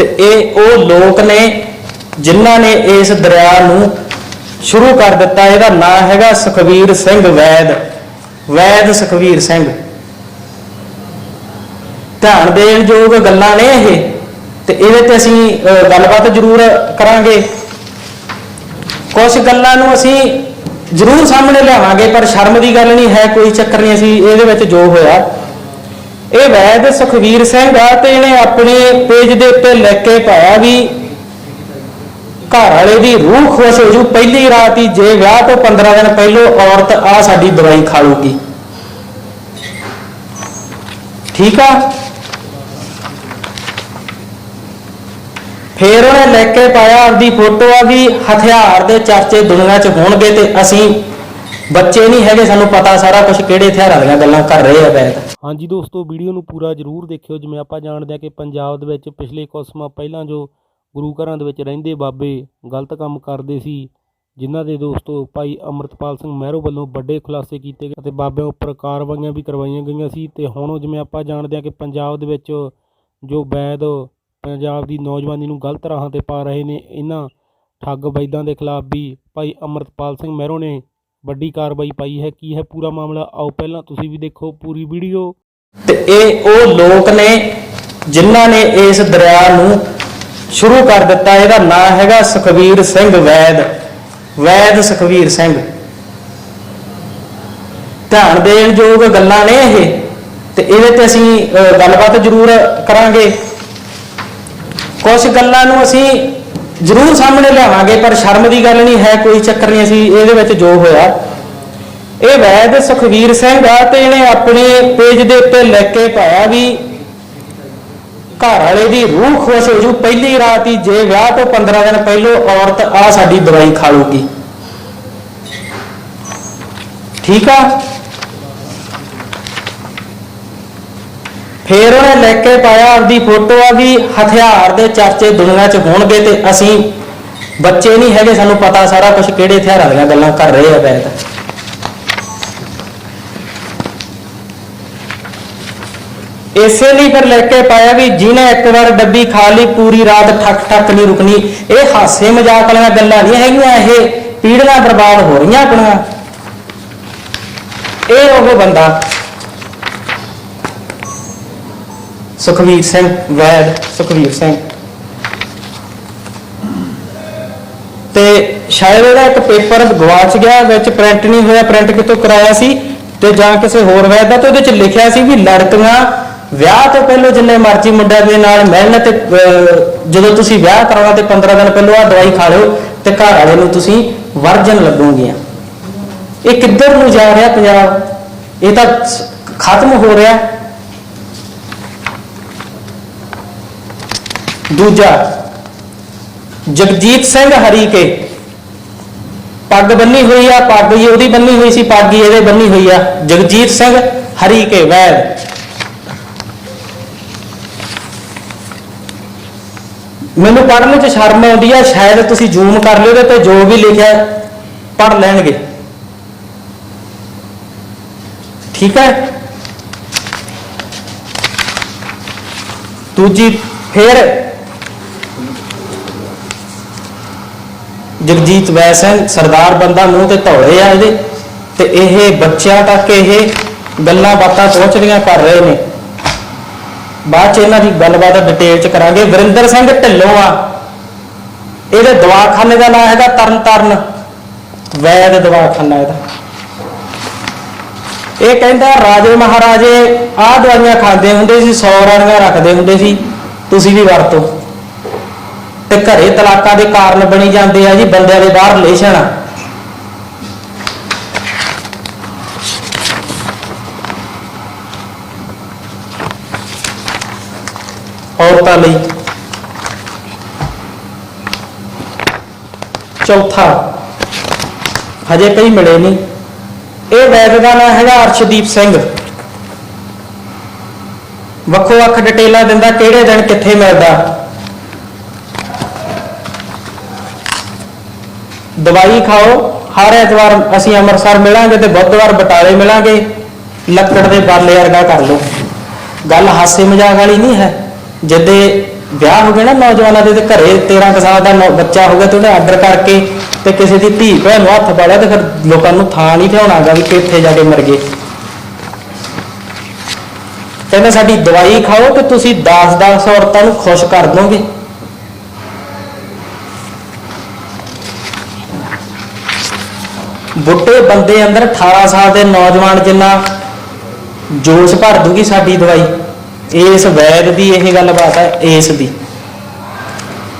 ਤੇ ਇਹ ਉਹ ਲੋਕ ਨੇ ਜਿਨ੍ਹਾਂ ਨੇ ਇਸ ਦਰਿਆ ਨੂੰ ਸ਼ੁਰੂ ਕਰ ਦਿੱਤਾ। ਇਹਦਾ ਨਾਮ ਹੈਗਾ ਸੁਖਵੀਰ ਸਿੰਘ ਵੈਦ। ਵੈਦ ਸੁਖਵੀਰ ਸਿੰਘ। ਧਿਆਨ ਦੇਣ ਯੋਗ ਗੱਲਾਂ ਨੇ ਇਹ। ਤੇ ਇਹਦੇ ਤੇ ਅਸੀਂ ਅ, ਗੱਲਬਾਤ ਜ਼ਰੂਰ ਕਰਾਂਗੇ। ਕੁਝ ਗੱਲਾਂ ਨੂੰ ਅਸੀਂ ਜ਼ਰੂਰ ਸਾਹਮਣੇ ਲਿਆਵਾਂਗੇ ਪਰ ਸ਼ਰਮ ਦੀ ਗੱਲ ਨਹੀਂ ਹੈ ਕੋਈ ਚੱਕਰ ਨਹੀਂ। ਅਸੀਂ ਇਹਦੇ ਵਿੱਚ ਜੋ ਹੋਇਆ ਇਹ ਵੈਦ ਸੁਖਵੀਰ ਸਿੰਘ ਆ ਤੇ ਇਹਨੇ ਆਪਣੇ ਪੇਜ ਦੇ ਉੱਤੇ ਲਿਖ ਕੇ ਪਾਇਆ ਵੀ ਘਰ ਵਾਲੇ ਦੀ ਰੂਹ ਖੁਸ਼ ਹੋ ਜੂ। ਪਹਿਲੀ ਰਾਤ ਹੀ ਜੇ ਵਿਆਹ ਤੋਂ 15 ਦਿਨ ਪਹਿਲੋਂ ਔਰਤ ਆ ਸਾਡੀ ਦਵਾਈ ਖਾ ਲੂਗੀ। ਠੀਕ ਆ? ਫੇਰ ਉਹਨੇ ਲੈ ਕੇ ਪਾਇਆ ਆਪਦੀ ਫੋਟੋ ਆ ਵੀ ਹਥਿਆਰ ਦੇ ਚਰਚੇ ਦੁਨੀਆ 'ਚ ਹੋਣਗੇ ਤੇ ਅਸੀਂ ਬੱਚੇ ਨਹੀਂ ਹੈਗੇ, ਸਾਨੂੰ ਪਤਾ ਸਾਰਾ ਕੁਝ ਕਿਹੜੇ ਹਥਿਆਰਾਂ ਦੀਆਂ ਗੱਲਾਂ ਕਰ ਰਹੇ ਆ ਬੈਦ ਹਾਂਜੀ ਦੋਸਤੋ, ਵੀਡੀਓ ਨੂੰ ਪੂਰਾ ਜ਼ਰੂਰ ਦੇਖਿਓ, ਜਿਵੇਂ ਆਪਾਂ ਜਾਣਦੇ ਹਾਂ ਕਿ ਪੰਜਾਬ ਦੇ ਵਿੱਚ ਪਿਛਲੇ ਕੁਝ ਸਮਾਂ ਪਹਿਲਾਂ ਜੋ ਗੁਰੂ ਘਰਾਂ ਦੇ ਵਿੱਚ ਰਹਿੰਦੇ ਬਾਬੇ ਗਲਤ ਕੰਮ ਕਰਦੇ ਸੀ, ਜਿਨ੍ਹਾਂ ਦੇ ਦੋਸਤੋ ਭਾਈ ਅਮਰਤਪਾਲ ਸਿੰਘ ਮਹਿਰੋ ਵੱਲੋਂ ਵੱਡੇ ਖੁਲਾਸੇ ਕੀਤੇ ਗਏ ਅਤੇ ਬਾਬਿਆਂ ਉੱਪਰ ਕਾਰਵਾਈਆਂ ਵੀ ਕਰਵਾਈਆਂ ਗਈਆਂ ਸੀ ਤੇ ਹੁਣ ਜਿਵੇਂ ਆਪਾਂ ਜਾਣਦੇ ਹਾਂ ਕਿ ਪੰਜਾਬ ਦੇ ਵਿੱਚ ਜੋ ਵੈਦ ਪੰਜਾਬ ਦੀ ਨੌਜਵਾਨੀ ਨੂੰ ਗਲਤ ਰਾਹਾਂ ਤੇ ਪਾ ਰਹੇ ਨੇ, ਇਹਨਾਂ ਠੱਗ ਵੈਦਾਂ ਦੇ ਖਿਲਾਫ ਵੀ ਭਾਈ ਅਮਰਤਪਾਲ ਸਿੰਘ ਮਹਿਰੋ ਨੇ ਵੱਡੀ ਕਾਰਵਾਈ ਪਾਈ ਹੈ, ਕੀ ਹੈ ਪੂਰਾ ਮਾਮਲਾ? ਆਓ ਪਹਿਲਾਂ ਤੁਸੀਂ ਵੀ ਦੇਖੋ ਪੂਰੀ ਵੀਡੀਓ। ਤੇ ਇਹ ਉਹ ਲੋਕ ਨੇ ਜਿਨ੍ਹਾਂ ਨੇ ਇਸ ਦਰਿਆ ਨੂੰ ਸ਼ੁਰੂ ਕਰ ਦਿੱਤਾ, ਇਹਦਾ ਨਾਮ ਹੈਗਾ ਸੁਖਵੀਰ ਸਿੰਘ ਵੈਦ। ਵੈਦ ਸੁਖਵੀਰ ਸਿੰਘ। ਧਿਆਨ ਦੇਣ ਯੋਗ ਗੱਲਾਂ ਨੇ ਇਹ, ਤੇ ਇਹਦੇ ਤੇ ਅਸੀਂ ਗੱਲਬਾਤ ਜ਼ਰੂਰ ਕਰਾਂਗੇ। ਕੁਝ ਗੱਲਾਂ ਨੂੰ ਅਸੀਂ ਜ਼ਰੂਰ ਸਾਹਮਣੇ ਲਿਆਵਾਂਗੇ, ਪਰ ਸ਼ਰਮ ਦੀ ਗੱਲ ਨਹੀਂ, ਹੈ ਕੋਈ ਚੱਕਰ ਨਹੀਂ, ਅਸੀਂ ਇਹਦੇ ਵਿੱਚ ਜੋ ਹੋਇਆ। ਇਹ ਵੈਦ ਸੁਖਵੀਰ ਸਿੰਘ ਆ ਤੇ ਇਹਨੇ ਆਪਣੇ ਪੇਜ ਦੇ ਉੱਤੇ ਲਿਖ ਕੇ ਪਾਇਆ ਵੀ ਘਰ ਵਾਲੇ ਦੀ ਰੂਹ ਖੁਸ਼ ਹੋ ਜੂ, ਪਹਿਲੀ ਰਾਤ ਹੀ ਜੇ ਵਿਆਹ ਤੋਂ 15 ਦਿਨ ਪਹਿਲੋਂ ਔਰਤ ਆ ਸਾਡੀ ਦਵਾਈ ਖਾ ਲੂਗੀ। ਠੀਕ ਆ? ਫੇਰ ਉਹਨੇ ਲੈ ਕੇ ਪਾਇਆ ਆਪਦੀ ਫੋਟੋ ਆ ਵੀ ਹਥਿਆਰ ਦੇ ਚਰਚੇ ਦੁਨੀਆ 'ਚ ਹੋਣਗੇ ਤੇ ਅਸੀਂ ਬੱਚੇ ਨਹੀਂ ਹੈਗੇ, ਸਾਨੂੰ ਪਤਾ ਸਾਰਾ ਕੁਝ ਕਿਹੜੇ ਹਥਿਆਰਾਂ ਦੀਆਂ ਗੱਲਾਂ ਕਰ ਰਹੇ ਆ ਬੈਦ ਇਸੇ ਲਈ ਫਿਰ ਲੈ ਕੇ ਪਾਇਆ ਵੀ ਜਿਹਨੇ ਇੱਕ ਵਾਰ ਡੱਬੀ ਖਾ ਲਈ, ਪੂਰੀ ਰਾਤ ਠੱਕ ਠੱਕ ਨਹੀਂ ਰੁਕਣੀ। ਇਹ ਹਾਸੇ ਮਜ਼ਾਕ ਵਾਲੀਆਂ ਗੱਲਾਂ ਨਹੀਂ ਹੈਗੀਆਂ, ਇਹ ਪੀੜ੍ਹੀਆਂ ਬਰਬਾਦ ਹੋ ਰਹੀਆਂ ਆਪਣੀਆਂ। ਇਹ ਉਹ ਬੰਦਾ ਸੁਖਵੀਰ ਸਿੰਘ ਵੈਦ ਸੁਖਵੀਰ ਸਿੰਘ। ਤੇ ਸ਼ਾਇਦ ਇਹਦਾ ਇੱਕ ਪੇਪਰ ਗਵਾਚ ਗਿਆ ਵਿੱਚ ਪ੍ਰਿੰਟ ਨਹੀਂ ਹੋਇਆ ਪ੍ਰਿੰਟ ਕਿਤੋਂ ਕਰਾਇਆ ਸੀ? ਤੇ ਜਾਂ ਕਿਸੇ ਹੋਰ ਵੈਦ ਦਾ ਤੇ ਉਹਦੇ ਚ ਲਿਖਿਆ ਸੀ ਵੀ ਲੜਕੀਆਂ ਵਿਆਹ ਤੋਂ ਪਹਿਲਾਂ ਜਿੰਨੇ ਮਰਜ਼ੀ ਮੁੰਡਿਆਂ ਦੇ ਨਾਲ ਮਿਲਣ ਤੇ ਅਹ, ਜਦੋਂ ਤੁਸੀਂ ਵਿਆਹ ਕਰਾਉਣਾ ਤੇ 15 ਦਿਨ ਪਹਿਲਾਂ ਆ ਦਵਾਈ ਖਾ ਲਿਓ ਤੇ ਘਰ ਵਾਲੇ ਨੂੰ ਤੁਸੀਂ ਵਰਜਨ ਲੱਗੋਗੀਆਂ। ਇਹ ਕਿੱਧਰ ਨੂੰ ਜਾ ਰਿਹਾ ਪੰਜਾਬ? ਇਹ ਤਾਂ ਖਤਮ ਹੋ ਰਿਹਾ। ਦੂਜਾ, ਜਗਜੀਤ ਸਿੰਘ ਹਰੀਕੇ ਪੱਗ ਬੰਨੀ ਹੋਈ ਆ, ਪੱਗ ਹੀ ਉਹਦੀ ਬੰਨੀ ਹੋਈ ਸੀ, ਪੱਗ ਹੀ ਇਹਦੇ ਬੰਨੀ ਹੋਈ ਆ। ਜਗਜੀਤ ਸਿੰਘ ਹਰੀਕੇ ਵੈਦ। ਮੈਨੂੰ ਪੜ੍ਹਨ 'ਚ ਸ਼ਰਮ ਆਉਂਦੀ ਆ, ਸ਼ਾਇਦ ਤੁਸੀਂ ਜ਼ੂਮ ਕਰ ਲਿਓ ਤੇ ਜੋ ਵੀ ਲਿਖਿਆ ਪੜ੍ਹ ਲੈਣਗੇ। ਠੀਕ ਹੈ? ਦੂਜੀ, ਫਿਰ ਜਗਜੀਤ ਵੈਸਨ ਸਰਦਾਰ ਬੰਦਾ ਮੂੰਹ ਤੇ ਧੌਲੇ ਆ ਇਹਦੇ, ਤੇ ਇਹ ਬੱਚਿਆਂ ਤੱਕ ਇਹ ਗੱਲਾਂ ਬਾਤਾਂ ਪਹੁੰਚਦੀਆਂ ਕਰ ਰਹੇ ਨੇ। ਬਾਅਦ ਚ ਇਹਨਾਂ ਦੀ ਗੱਲਬਾਤ ਡਿਟੇਲ ਚ ਕਰਾਂਗੇ। ਵਰਿੰਦਰ ਸਿੰਘ ਢਿੱਲੋਂ ਆ। ਇਹਦੇ ਦਵਾਖਾਨੇ ਦਾ ਨਾਮ ਹੈਗਾ ਤਰਨ ਤਾਰਨ ਵੈਦ ਦਵਾਖਾਨਾ ਇਹਦਾ। ਇਹ ਕਹਿੰਦਾ, ਰਾਜੇ ਮਹਾਰਾਜੇ, ਆਹ ਦਵਾਈਆਂ ਖਾਂਦੇ ਹੁੰਦੇ ਸੀ 100 ਰਾਣੀਆਂ ਰੱਖਦੇ ਹੁੰਦੇ ਸੀ। ਤੁਸੀਂ ਵੀ ਵਰਤੋ। ਤੇ ਘਰੇ ਤਲਾਕਾਂ ਦੇ ਕਾਰਨ ਬਣੀ ਜਾਂਦੇ ਆ ਜੀ, ਬੰਦਿਆਂ ਦੇ ਬਾਹਰ ਰਿਲੇਸ਼ਨ ਆ ਔਰਤਾਂ ਲਈ ਚੌਥਾ, ਹਜੇ ਕਈ ਮਿਲੇ ਨਹੀਂ। ਇਹ ਵੈਦ ਦਾ ਨਾਮ ਹੈਗਾ ਅਰਸ਼ਦੀਪ ਸਿੰਘ। ਵੱਖੋ ਵੱਖ ਡਿਟੇਲਾਂ ਦਿੰਦਾ ਕਿਹੜੇ ਦਿਨ ਕਿੱਥੇ ਮਿਲਦਾ। ਦਵਾਈ ਖਾਓ। ਹਰ ਐਤਵਾਰ ਅਸੀਂ ਅੰਮ੍ਰਿਤਸਰ ਮਿਲਾਂਗੇ ਤੇ ਬੁੱਧਵਾਰ ਬਟਾਲੇ ਮਿਲਾਂਗੇ। ਲੱਕੜ ਦੇ ਬਾਲੇ ਵਰਗਾ ਕਰ ਲਓ। ਗੱਲ ਹਾਸੇ ਮਜ਼ਾਕ ਵਾਲੀ ਨਹੀਂ ਹੈ। ਜਦੇ ਵਿਆਹ ਹੋ ਗਿਆ ਨਾ ਨੌਜਵਾਨਾਂ ਦੇ ਤੇ ਘਰੇ 13 ਸਾਲ ਦਾ ਬੱਚਾ ਹੋ ਗਿਆ ਤੇ ਉਹਨੇ ਆਰਡਰ ਕਰਕੇ ਤੇ ਕਿਸੇ ਦੀ ਧੀ ਭੈਣ ਨੂੰ ਹੱਥ ਪਾੜਿਆ ਤੇ ਫਿਰ ਲੋਕਾਂ ਨੂੰ ਥਾਂ ਨਹੀਂ ਠਾਉਣਾਗਾ ਵੀ ਕਿੱਥੇ ਜਾ ਕੇ ਮਰ ਗਏ। ਕਹਿੰਦੇ ਸਾਡੀ ਦਵਾਈ ਖਾਓ ਤੇ ਤੁਸੀਂ 10-10 ਔਰਤਾਂ ਨੂੰ ਖੁਸ਼ ਕਰ ਦੋਗੇ। ਬੁੱਢੇ ਬੰਦੇ ਅੰਦਰ 18 ਸਾਲ ਦੇ ਨੌਜਵਾਨ ਜਿੰਨਾ ਜੋਸ਼ ਭਰ ਦੂਗੀ ਸਾਡੀ ਦਵਾਈ, ਇਸ ਵੈਦ ਦੀ ਇਹ ਗੱਲਬਾਤ ਹੈ, ਇਸ ਦੀ।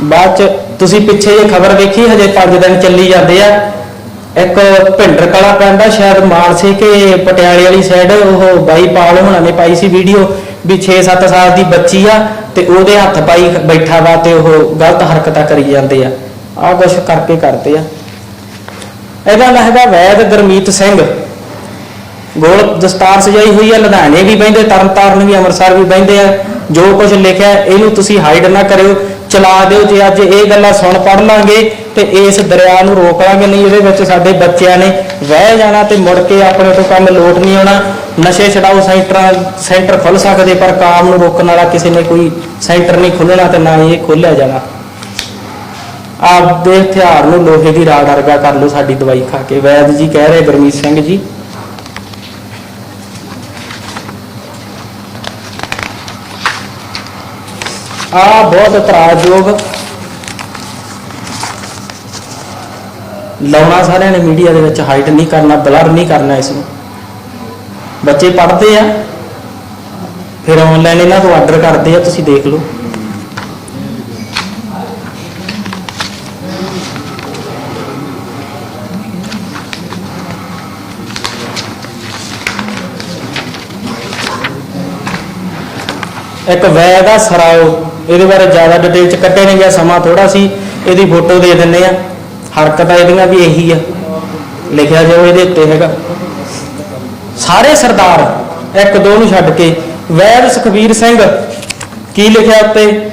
ਬਾਅਦ ਚ ਤੁਸੀਂ ਪਿੱਛੇ ਜੇ ਖਬਰ ਵੇਖੀ, ਹਜੇ 5 ਦਿਨ ਚੱਲੀ ਜਾਂਦੇ ਆ। ਇੱਕ ਭਿੰਡਰ ਕਲਾ ਪੈਂਦਾ, ਸ਼ਾਇਦ ਮਾਨਸੇ ਕੇ ਪਟਿਆਲੇ ਵਾਲੀ ਸਾਈਡ ਉਹ ਬਾਈ ਪਾਲ ਹੋਣਾ ਨੇ ਪਾਈ ਸੀ ਵੀਡੀਓ ਵੀ 6-7 ਸਾਲ ਦੀ ਬੱਚੀ ਆ ਤੇ ਉਹਦੇ ਹੱਥ ਪਾਈ ਬੈਠਾ ਵਾ ਤੇ ਉਹ ਗਲਤ ਹਰਕਤਾਂ ਕਰੀ ਜਾਂਦੇ ਆ। ਆਹ ਕੁਛ ਕਰਕੇ ਕਰਦੇ ਆ। ਇਹਦਾ ਨਾਂ ਹੈਗਾ ਵੈਦ ਗੁਰਮੀਤ ਸਿੰਘ। ਗੋਲ ਦਸਤਾਰ ਸਜਾਈ ਹੋਈ ਹੈ, ਲੁਧਿਆਣੇ ਵੀ ਬਹਿੰਦੇ, ਤਰਨਤਾਰਨ ਵੀ, ਅੰਮ੍ਰਿਤਸਰ ਵੀ ਬਹਿੰਦੇ ਆ। ਜੋ ਕੁਝ ਲਿਖਿਆ ਇਹਨੂੰ ਤੁਸੀਂ ਹਾਈਡ ਨਾ ਕਰਿਓ, ਚਲਾ ਦਿਓ। ਜੇ ਅੱਜ ਇਹ ਗੱਲਾਂ ਸੁਣ ਪੜ ਲਾਂਗੇ, ਤੇ ਇਸ ਦਰਿਆ ਨੂੰ ਰੋਕ ਲਾਂਗੇ। ਨਹੀਂ, ਇਹਦੇ ਵਿੱਚ ਸਾਡੇ ਬੱਚਿਆਂ ਨੇ ਵਹਿ ਜਾਣਾ ਤੇ ਮੁੜ ਕੇ ਆਪਣੇ ਤੋਂ ਕੰਮ ਲੋਟ ਨਹੀਂ ਆਉਣਾ। ਨਸ਼ੇ ਛਡਾਓ ਸੈਂਟਰਾਂ, ਸੈਂਟਰ ਖੁੱਲ ਸਕਦੇ, ਪਰ ਕਾਮ ਨੂੰ ਰੋਕਣ ਵਾਲਾ ਕਿਸੇ ਨੇ ਕੋਈ ਸੈਂਟਰ ਨਹੀਂ ਖੁੱਲਣਾ ਤੇ ਨਾ ਹੀ ਇਹ ਖੋਲਿਆ ਜਾਣਾ। ਆਪ ਹਥਿਆਰ ਨੂੰ ਲੋਹੇ ਦੀ ਰਾੜ ਵਰਗਾ ਕਰ ਲਓ ਸਾਡੀ ਦਵਾਈ ਖਾ ਕੇ। ਵੈਦ ਜੀ ਕਹਿ ਰਹੇ, ਗੁਰਮੀਤ ਸਿੰਘ ਜੀ। ਆ ਬਹੁਤ ਇਤਰਾਜ਼ਯੋਗ ਲਾਉਣਾ ਸਾਰਿਆਂ ਨੇ ਮੀਡੀਆ ਦੇ ਵਿੱਚ, ਹਾਈਟ ਨਹੀਂ ਕਰਨਾ, ਬਲਰ ਨਹੀਂ ਕਰਨਾ ਇਸ ਨੂੰ। ਬੱਚੇ ਪੜ੍ਹਦੇ ਆ, ਫਿਰ ਆਨਲਾਈਨ ਇਹਨਾਂ ਤੋਂ ਆਰਡਰ ਕਰਦੇ ਆ, ਤੁਸੀਂ ਦੇਖ ਲਓ। ਇੱਕ ਵੈਦ ਦਾ ਸਰਾਓ। ਇਹਦੇ ਬਾਰੇ ਜ਼ਿਆਦਾ ਡਿਟੇਲ ਚ ਕੱਢੇ ਨਹੀਂ ਗਿਆ, ਸਮਾਂ ਥੋੜਾ ਸੀ। ਇਹਦੀ ਫੋਟੋ ਦੇ ਦਿੰਨੇ ਆ। ਹਰਕਤਾਂ ਇਹਦੀਆਂ ਵੀ ਇਹੀ ਆ। ਲਿਖਿਆ ਜੋ ਇਹਦੇ ਉੱਤੇ ਹੈਗਾ। ਸਾਰੇ ਸਰਦਾਰ ਇੱਕ ਦੋ ਨੂੰ ਛੱਡ ਕੇ, ਵੈਦ ਸੁਖਵੀਰ ਸਿੰਘ ਕੀ ਲਿਖਿਆ ਉੱਤੇ?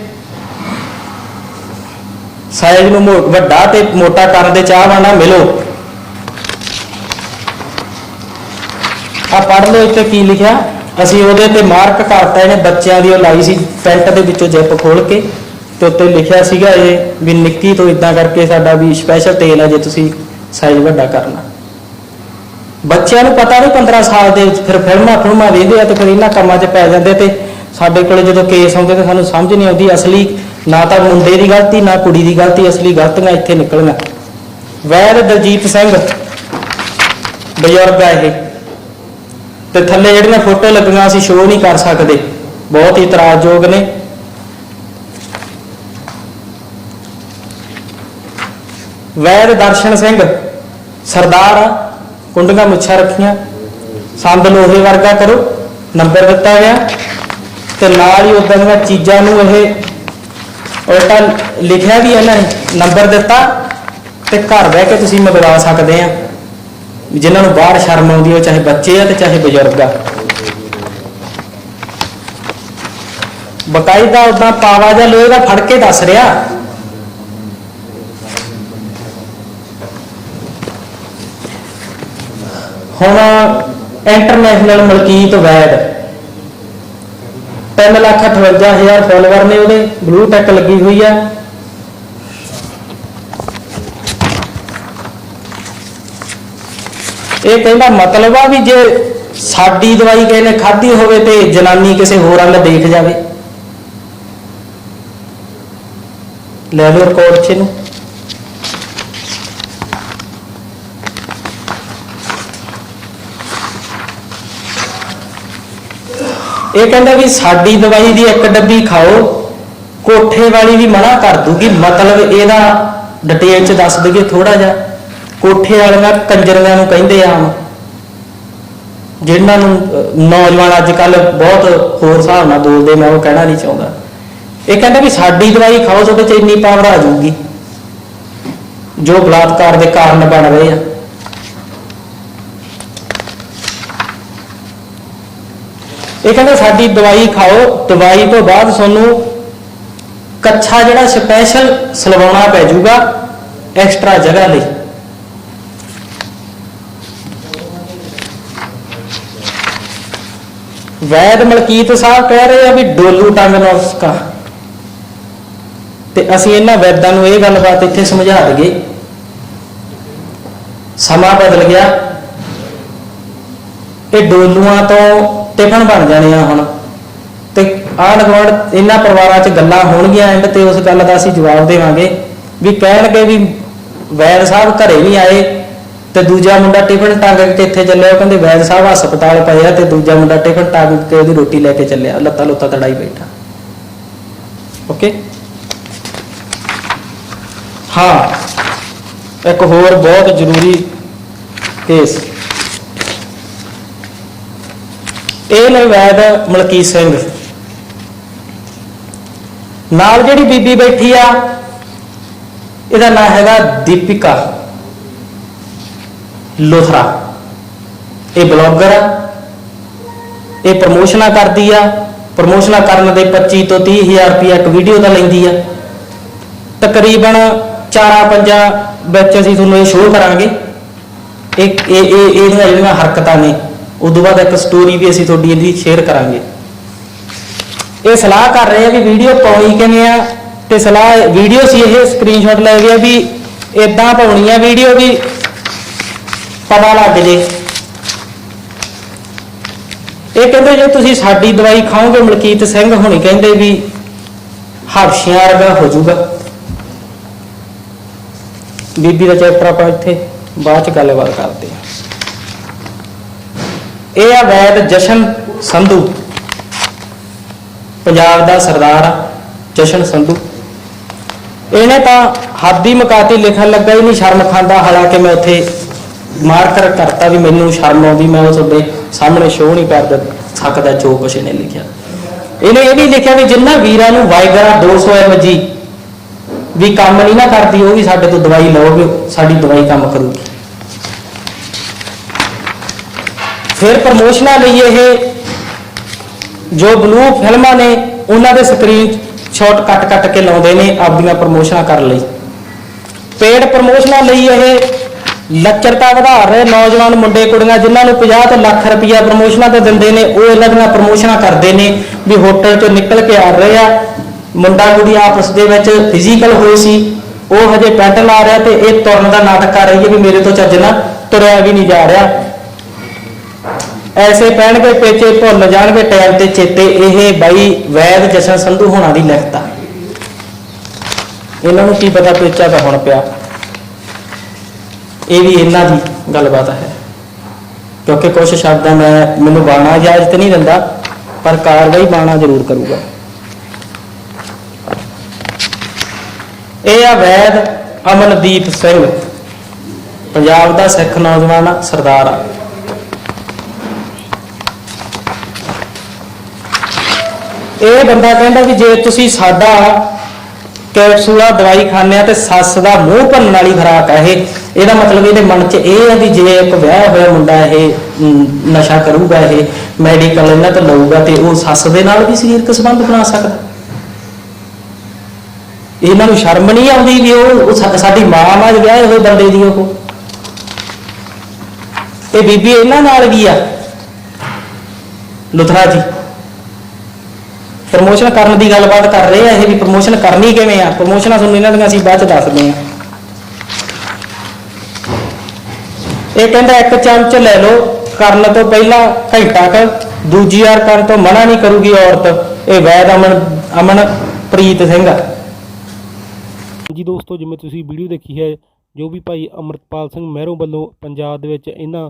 ਸਾਇਜ ਨੂੰ ਵੱਡਾ ਤੇ ਮੋਟਾ ਕਰਨ ਦੇ ਚਾਹਵਾਨਾ ਮਿਲੋ। ਆ ਪੜ੍ਹ ਲਓ ਇੱਥੇ ਕੀ ਲਿਖਿਆ? ਅਸੀਂ ਉਹਦੇ ਤੇ ਮਾਰਕ ਕਰਤਾ ਇਹਨੇ ਬੱਚਿਆਂ ਦੀ ਉਹ ਲਾਈ ਸੀ ਪੈਂਟ ਦੇ ਵਿੱਚੋਂ ਜਿੱਪ ਖੋਲ ਕੇ ਤੇ ਉੱਤੇ ਲਿਖਿਆ ਸੀਗਾ ਇਹ ਵੀ ਨਿੱਕੀ ਤੋਂ ਇਦਾਂ ਕਰਕੇ ਸਾਡਾ ਵੀ ਸਪੈਸ਼ਲ ਤੇਲ ਹੈ ਜੇ ਤੁਸੀਂ ਸਾਈਜ਼ ਵੱਡਾ ਕਰਨਾ। ਬੱਚਿਆਂ ਨੂੰ ਪਤਾ ਨਹੀਂ 15 ਸਾਲ ਦੇ ਵਿੱਚ ਫਿਰ ਫਿਲਮਾਂ ਫਿਲਮਾਂ ਵੇਖਦੇ ਆ ਤੇ ਫਿਰ ਇਹਨਾਂ ਕੰਮਾਂ 'ਚ ਪੈ ਜਾਂਦੇ ਤੇ ਸਾਡੇ ਕੋਲੇ ਜਦੋਂ ਕੇਸ ਆਉਂਦੇ ਤੇ ਸਾਨੂੰ ਸਮਝ ਨਹੀਂ ਆਉਂਦੀ ਅਸਲੀ ਨਾ ਤਾਂ ਮੁੰਡੇ ਦੀ ਗਲਤੀ, ਨਾ ਕੁੜੀ ਦੀ ਗਲਤੀ, ਅਸਲੀ ਗਲਤੀਆਂ ਇੱਥੇ ਨਿਕਲਣਾ। ਵੈਦ ਦਲਜੀਤ ਸਿੰਘ ਬਜ਼ੁਰਗ ਆ ਇਹ। ਤੇ ਥੱਲੇ ਜਿਹੜੀਆਂ ਫੋਟੋ ਲੱਗੀਆਂ ਅਸੀਂ ਸ਼ੋਅ ਨਹੀਂ ਕਰ ਸਕਦੇ। ਬਹੁਤ ਹੀ ਇਤਰਾਜ਼ਯੋਗ ਨੇ। ਵੈਦ ਦਰਸ਼ਨ ਸਿੰਘ, ਸਰਦਾਰ ਆ, ਕੁੰਡੀਆਂ ਮੁੱਛਾਂ ਰੱਖੀਆਂ। ਸੰਦ ਲੋਹੇ ਵਰਗਾ ਕਰੋ, ਨੰਬਰ ਦਿੱਤਾ ਗਿਆ। ਤੇ ਨਾਲ ਹੀ ਉਦਾਂ ਦੀਆਂ ਚੀਜ਼ਾਂ ਨੂੰ ਇਹ ਉਲਟਾ ਲਿਖਿਆ ਵੀ ਇਹਨਾਂ ਨੇ ਨੰਬਰ ਦਿੱਤਾ। ਤੇ ਘਰ ਬਹਿ ਕੇ ਤੁਸੀਂ ਮੰਗਵਾ ਸਕਦੇ ਆ। ਜਿਨ੍ਹਾਂ ਨੂੰ ਬਾਹਰ ਸ਼ਰਮ ਆਉਂਦੀ ਹੈ ਚਾਹੇ ਬੱਚੇ ਆ ਤੇ ਚਾਹੇ ਬਜ਼ੁਰਗ ਆ। ਬਕਾਇਦਾ ਉਦਾਂ ਪਾਵਾ ਜਾਂ ਲੋਹੇ ਦਾ ਫੜ ਕੇ ਦੱਸ ਰਿਹਾ। ਹੁਣ ਇੰਟਰਨੈਸ਼ਨਲ ਮਲਕੀਤ ਵੈਦ 3 ਲੱਖ 58 ਹਜ਼ਾਰ ਫਾਲੋਵਰ ਨੇ ਉਹਦੇ ਬਲੂ ਟੈਕ ਲੱਗੀ ਹੋਈ ਆ। ਇਹ ਕਹਿੰਦਾ ਮਤਲਬ ਆ ਵੀ ਜੇ ਸਾਡੀ ਦਵਾਈ ਕਿਸੇ ਨੇ ਖਾਧੀ ਹੋਵੇ ਤੇ ਜਨਾਨੀ ਕਿਸੇ ਹੋਰ ਵੱਲ ਦੇਖ ਜਾਵੇ। ਲੈ ਲਓ ਰਿਕਾਰਡ ਚ ਇਹਨੂੰ। ਇਹ ਕਹਿੰਦਾ ਵੀ ਸਾਡੀ ਦਵਾਈ ਦੀ ਇੱਕ ਡੱਬੀ ਖਾਓ, ਕੋਠੇ ਵਾਲੀ ਵੀ ਮਨਾ ਕਰ ਦੂਗੀ, ਮਤਲਬ ਇਹਦਾ ਡਿਟੇਲ ਚ ਦੱਸ ਦਈਏ ਥੋੜਾ ਜਿਹਾ। ਕੋਠੇ ਵਾਲੀਆਂ ਕੰਜਰੀਆਂ ਨੂੰ ਕਹਿੰਦੇ ਆ ਜਿਹਨਾਂ ਨੂੰ ਨੌਜਵਾਨ ਅੱਜ ਕੱਲ ਬਹੁਤ ਹੋਰ ਹਿਸਾਬ ਨਾਲ ਬੋਲਦੇ, ਮੈਂ ਉਹ ਕਹਿਣਾ ਨਹੀਂ ਚਾਹੁੰਦਾ। ਇਹ ਕਹਿੰਦਾ ਵੀ ਸਾਡੀ ਦਵਾਈ ਖਾਓ, ਤੁਹਾਡੇ ਚ ਇੰਨੀ ਪਾਵਰ ਆ ਜਾਊਗੀ। ਜੋ ਬਲਾਤਕਾਰ ਦੇ ਕਾਰਨ ਬਣ ਰਹੇ ਆ। ਇਹ ਕਹਿੰਦਾ ਸਾਡੀ ਦਵਾਈ ਖਾਓ, ਦਵਾਈ ਤੋਂ ਬਾਅਦ ਤੁਹਾਨੂੰ ਕੱਛਾ ਜਿਹੜਾ ਸਪੈਸ਼ਲ ਸਲਵਾਉਣਾ ਪੈ ਜਾਊਗਾ ਐਕਸਟਰਾ ਜਗ੍ਹਾ ਲਈ। ਵੈਦ ਮਲਕੀਤ ਸਾਹਿਬ ਕਹਿ ਰਹੇ ਆ ਵੀ ਡੋਲੂ ਟੰਗ ਨੁਸਖਾ ਤੇ ਅਸੀਂ ਇਹਨਾਂ ਵੈਦਾਂ ਨੂੰ ਇਹ ਗੱਲਬਾਤ ਇੱਥੇ ਸਮਝਾ ਦਈਏ। ਸਮਾਂ ਬਦਲ ਗਿਆ। ਇਹ ਡੋਲੂਆਂ ਤੋਂ ਟਿਫਨ ਬਣ ਜਾਣੇ ਆ ਹੁਣ। ਤੇ ਆਂਢ ਗੁਆਂਢ ਇਹਨਾਂ ਪਰਿਵਾਰਾਂ 'ਚ ਗੱਲਾਂ ਹੋਣਗੀਆਂ ਐਂਡ ਤੇ ਉਸ ਗੱਲ ਦਾ ਅਸੀਂ ਜਵਾਬ ਦੇਵਾਂਗੇ। ਵੀ ਕਹਿਣਗੇ ਵੀ ਵੈਦ ਸਾਹਿਬ ਘਰੇ ਵੀ ਆਏ। ਤੇ ਦੂਜਾ ਮੁੰਡਾ ਟਿਫਨ ਟੰਗ ਕੇ ਇੱਥੇ ਚੱਲਿਆ, ਉਹ ਕਹਿੰਦੇ ਵੈਦ ਸਾਹਿਬ ਹਸਪਤਾਲ ਪਏ ਆ ਤੇ ਦੂਜਾ ਮੁੰਡਾ ਟਿਫਨ ਟੰਗ ਕੇ ਉਹਦੀ ਰੋਟੀ ਲੈ ਕੇ ਚੱਲਿਆ, ਲੱਤਾਂ ਲੁੱਤਾਂ ਤੜਾਈ ਬੈਠਾ। ਓਕੇ ਹਾਂ, ਇੱਕ ਹੋਰ ਬਹੁਤ ਜ਼ਰੂਰੀ ਕੇਸ ਇਹ ਨੇ ਵੈਦ ਮਲਕੀਤ ਸਿੰਘ। ਨਾਲ ਜਿਹੜੀ ਬੀਬੀ ਬੈਠੀ ਆ, ਇਹਦਾ ਨਾਮ ਹੈਗਾ ਦੀਪਿਕਾ। ਲੋਥਰਾ। ਇਹ ਬਲੌਗਰ ਆ। ਇਹ ਪ੍ਰਮੋਸ਼ਨਾਂ ਕਰਦੀ ਆ। ਪ੍ਰਮੋਸ਼ਨਾਂ ਕਰਨ ਦੇ 25 ਤੋਂ 30 ਹਜ਼ਾਰ ਇੱਕ ਵੀਡੀਓ ਦਾ ਲੈਂਦੀ ਆ। ਤਕਰੀਬਨ 4-5 ਵਿੱਚ ਅਸੀਂ ਤੁਹਾਨੂੰ ਇਹ ਸ਼ੋਅ ਕਰਾਂਗੇ। ਇਹ ਇਹ ਇਹ ਇਹਦੀਆਂ ਜਿਹੜੀਆਂ ਹਰਕਤਾਂ ਨੇ, ਉਦੋਂ ਬਾਅਦ ਇੱਕ ਸਟੋਰੀ ਵੀ ਅਸੀਂ ਤੁਹਾਡੀ ਇਹਦੀ ਸ਼ੇਅਰ ਕਰਾਂਗੇ। ਇਹ ਸਲਾਹ ਕਰ ਰਹੇ ਆ ਵੀ ਵੀਡੀਓ ਪਾਉਣੀ ਕਿਵੇਂ ਆ, ਤੇ ਸਲਾਹ ਵੀਡੀਓ ਸੀ ਇਹ ਸਕਰੀਨਸ਼ਾਟ ਲੈ ਗਿਆ ਵੀ ਇਦਾਂ ਪਾਉਣੀ ਆ ਵੀਡੀਓ ਵੀ ਪਤਾ ਲੱਗ ਜੇ ਇਹ ਕਹਿੰਦੇ ਜੇ ਤੁਸੀਂ ਸਾਡੀ ਦਵਾਈ ਖਾਓਗੇ, ਮਲਕੀਤ ਸਿੰਘ ਹੁਣੀ ਕਹਿੰਦੇ ਵੀ ਹਬਸ਼ਿਆਂ ਵਰਗਾ ਹੋ ਜਾਊਗਾ। ਬੀਬੀ ਦਾ ਚੈਪਟਰ ਆਪਾਂ ਇੱਥੇ ਬਾਅਦ ਚ ਗੱਲਬਾਤ ਕਰਦੇ ਹਾਂ। ਇਹ ਆ ਵੈਦ ਜਸ਼ਨ ਸੰਧੂ। ਪੰਜਾਬ ਦਾ ਸਰਦਾਰ ਆ, ਜਸ਼ਨ ਸੰਧੂ। ਇਹਨੇ ਤਾਂ ਹੱਦ ਮਕਾਤੀ ਲਿਖਣ ਲੱਗਾ ਹੀ ਨਹੀਂ ਸ਼ਰਮ ਖਾਂਦਾ, ਹਾਲਾਂਕਿ ਮੈਂ ਉੱਥੇ ਮਾਰਕਰ ਕਰਤਾ ਵੀ ਮੈਨੂੰ ਸ਼ਰਮ ਆਉਂਦੀ, ਮੈਂ ਉਹ ਤੁਹਾਡੇ ਸਾਹਮਣੇ ਸ਼ੋਅ ਨਹੀਂ ਕਰ ਸਕਦਾ ਜੋ ਕੁਛ ਇਹਨੇ ਲਿਖਿਆ। ਇਹਨੇ ਇਹ ਵੀ ਲਿਖਿਆ ਵੀ ਜਿੰਨਾ ਵੀਰਾਂ ਨੂੰ ਵਾਈਗਰਾ 200 mg ਵੀ ਕੰਮ ਨਹੀਂ ਨਾ ਕਰਦੀ, ਉਹ ਵੀ ਸਾਡੇ ਤੋਂ ਦਵਾਈ ਲਓਗੇ, ਸਾਡੀ ਦਵਾਈ ਕੰਮ ਕਰੂਗੀ। ਫਿਰ ਪ੍ਰਮੋਸ਼ਨਾਂ ਲਈ ਇਹ ਜੋ ਬਲੂ ਫਿਲਮਾਂ ਨੇ, ਉਹਨਾਂ ਦੇ ਸਕਰੀਨ ਸ਼ਾਟ ਕੱਟ ਕੱਟ ਕੇ ਲਾਉਂਦੇ ਨੇ ਆਪਦੀਆਂ ਪ੍ਰਮੋਸ਼ਨਾਂ ਕਰਨ ਲਈ। ਪੇਡ ਪ੍ਰਮੋਸ਼ਨਾਂ ਲਈ ਇਹ ਲੱਚਰਤਾ ਵਧਾ ਰਹੇ ਨੌਜਵਾਨ ਮੁੰਡੇ ਕੁੜੀਆਂ ਜਿਨ੍ਹਾਂ ਨੂੰ 50 ਤੋਂ ਲੱਖ ਰੁਪਇਆ ਪ੍ਰਮੋਸ਼ਨਾਂ ਤੇ ਦਿੰਦੇ ਨੇ, ਉਹ ਇਹਨਾਂ ਦੀਆਂ ਪ੍ਰਮੋਸ਼ਨਾਂ ਕਰਦੇ ਨੇ ਵੀ ਹੋਟਲ ਚੋਂ ਨਿਕਲ ਕੇ ਆ ਰਹੇ ਆ। ਮੁੰਡਾ ਕੁੜੀ ਆਪਸ ਦੇ ਵਿੱਚ ਫਿਜ਼ੀਕਲ ਹੋਏ ਸੀ, ਉਹ ਹਜੇ ਪੈਂਟ ਲਾ ਰਿਹਾ ਤੇ ਇਹ ਤੁਰਨ ਦਾ ਨਾਟਕ ਕਰ ਰਹੀ ਹੈ ਵੀ ਮੇਰੇ ਤੋਂ ਚੱਜ ਨਾ ਤੁਰਿਆ ਵੀ ਨਹੀਂ ਜਾ ਰਿਹਾ। ਐਸੇ ਪਹਿਣਗੇ ਪੇਚੇ ਭੁੱਲ ਜਾਣਗੇ ਟਾਈਮ ਤੇ ਚੇਤੇ, ਇਹ ਬਾਈ ਵੈਦ ਜਸ਼ਨ ਸੰਧੂ ਹੋਣਾ ਦੀ ਲਿਖਤ ਆ। ਇਹਨਾਂ ਨੂੰ ਕੀ ਪਤਾ ਪੇਚਾ ਤਾਂ ਹੁਣ ਪਿਆ। ਇਹ ਵੀ ਇਹਨਾਂ ਦੀ ਗੱਲਬਾਤ ਹੈ। ਕਿਉਂਕਿ ਕੁਝ ਸ਼ਬਦਾਂ ਮੈਂ ਮੈਨੂੰ ਬਾਣਾ ਇਜਾਜ਼ਤ ਨਹੀਂ ਦਿੰਦਾ ਪਰ ਕਾਰਵਾਈ ਬਾਣਾ ਜ਼ਰੂਰ ਕਰੂਗਾ। ਇਹ ਆ ਵੈਦ ਅਮਨਦੀਪ ਸਿੰਘ ਪੰਜਾਬ ਦਾ ਸਿੱਖ ਨੌਜਵਾਨ ਆ, ਸਰਦਾਰ ਆ। ਇਹ ਬੰਦਾ ਕਹਿੰਦਾ ਵੀ ਜੇ ਤੁਸੀਂ ਸਾਡਾ ਕੈਪਸੂਲਾ ਦਵਾਈ ਖਾਂਦੇ ਆ ਤੇ ਸੱਸ ਦਾ ਮੂੰਹ ਭੰਨਣ ਵਾਲੀ ਖਰਾਕ ਹੈ ਇਹ। ਇਹਦਾ ਮਤਲਬ ਇਹਦੇ ਮਨ 'ਚ ਇਹ ਹੈ ਵੀ ਜੇ ਇੱਕ ਵਿਆਹ ਹੋਇਆ ਮੁੰਡਾ ਇਹ ਨਸ਼ਾ ਕਰੂਗਾ ਇਹ ਮੈਡੀਕਲ ਇਹਨਾਂ ਤੋਂ ਲਊਗਾ ਤੇ ਉਹ ਸੱਸ ਦੇ ਨਾਲ ਵੀ ਸਰੀਰਕ ਸੰਬੰਧ ਬਣਾ ਸਕਦਾ। ਇਹਨਾਂ ਨੂੰ ਸ਼ਰਮ ਨਹੀਂ ਆਉਂਦੀ ਵੀ ਉਹ ਸਾਡੀ ਮਾਂ ਨਾਲ ਵਿਆਹੇ ਹੋਏ ਬੰਦੇ ਦੀ ਉਹ। ਇਹ ਬੀਬੀ ਇਹਨਾਂ ਨਾਲ ਵੀ ਆ? ਲੁਥਰਾ ਜੀ। ਪ੍ਰਮੋਸ਼ਨ ਕਰਨ ਦੀ ਗੱਲਬਾਤ ਕਰ ਰਹੇ ਆ, ਇਹ ਵੀ ਪ੍ਰਮੋਸ਼ਨ ਕਰਨੀ ਕਿਵੇਂ ਆ? ਪ੍ਰਮੋਸ਼ਨਾਂ ਤੁਹਾਨੂੰ ਇਹਨਾਂ ਦੀਆਂ ਅਸੀਂ ਬਾਅਦ ਚ ਦੱਸਦੇ ਆ। ਇਹ ਕਹਿੰਦਾ ਇੱਕ ਚਮਚ ਲੈ ਲਓ, ਕਰਨ ਤੋਂ ਪਹਿਲਾਂ ਘੰਟਾ ਕ, ਦੂਜੀ ਵਾਰ ਕਰਨ ਤੋਂ ਮਨਾ ਨਹੀਂ ਕਰੂਗੀ ਔਰਤ, ਇਹ ਵੈਦ ਅਮਨ ਅਮਨ ਪ੍ਰੀਤ ਸਿੰਘ ਜੀ ਦੋਸਤੋ, ਜਿਵੇਂ ਤੁਸੀਂ ਵੀਡੀਓ ਦੇਖੀ ਹੈ, ਜੋ ਵੀ ਭਾਈ ਅਮਰਤਪਾਲ ਸਿੰਘ ਮਹਿਰੋਂ ਵੱਲੋਂ ਪੰਜਾਬ ਦੇ ਵਿੱਚ ਇਹਨਾਂ